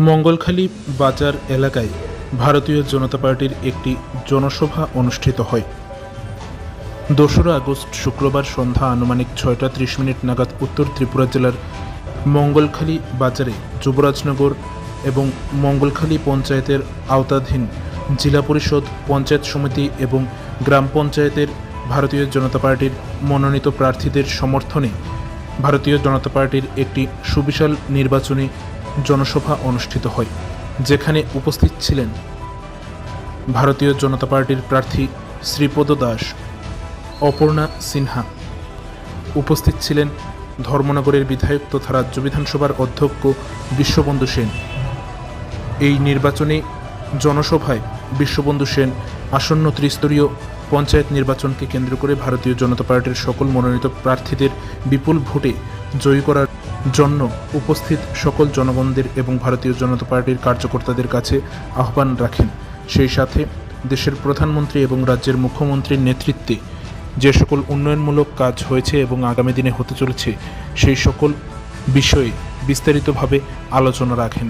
মঙ্গলখালী বাজার এলাকায় ভারতীয় জনতা পার্টির একটি জনসভা অনুষ্ঠিত হয়। দোসরা আগস্ট শুক্রবার সন্ধ্যা আনুমানিক ছয়টা ত্রিশ মিনিট নাগাদ উত্তর ত্রিপুরা জেলার মঙ্গলখালী বাজারে যুবরাজনগর এবং মঙ্গলখালী পঞ্চায়েতের আওতাধীন জেলা পরিষদ, পঞ্চায়েত সমিতি এবং গ্রাম পঞ্চায়েতের ভারতীয় জনতা পার্টির মনোনীত প্রার্থীদের সমর্থনে ভারতীয় জনতা পার্টির একটি সুবিশাল নির্বাচনী জনসভা অনুষ্ঠিত হয়, যেখানে উপস্থিত ছিলেন ভারতীয় জনতা পার্টির প্রার্থী শ্রীপদ দাস, অপর্ণা সিনহা। উপস্থিত ছিলেন ধর্মনগরের বিধায়ক তথা রাজ্য বিধানসভার অধ্যক্ষ বিশ্ববন্ধু সেন। এই নির্বাচনে জনসভায় বিশ্ববন্ধু সেন আসন্ন ত্রিস্তরীয় পঞ্চায়েত নির্বাচনকে কেন্দ্র করে ভারতীয় জনতা পার্টির সকল মনোনীত প্রার্থীদের বিপুল ভোটে জয়ী করার জন্য উপস্থিত সকল জনগণদের এবং ভারতীয় জনতা পার্টির কার্যকর্তাদের কাছে আহ্বান রাখেন। সেই সাথে দেশের প্রধানমন্ত্রী এবং রাজ্যের মুখ্যমন্ত্রীর নেতৃত্বে যে সকল উন্নয়নমূলক কাজ হয়েছে এবং আগামী দিনে হতে চলেছে, সেই সকল বিষয়ে বিস্তারিতভাবে আলোচনা রাখেন।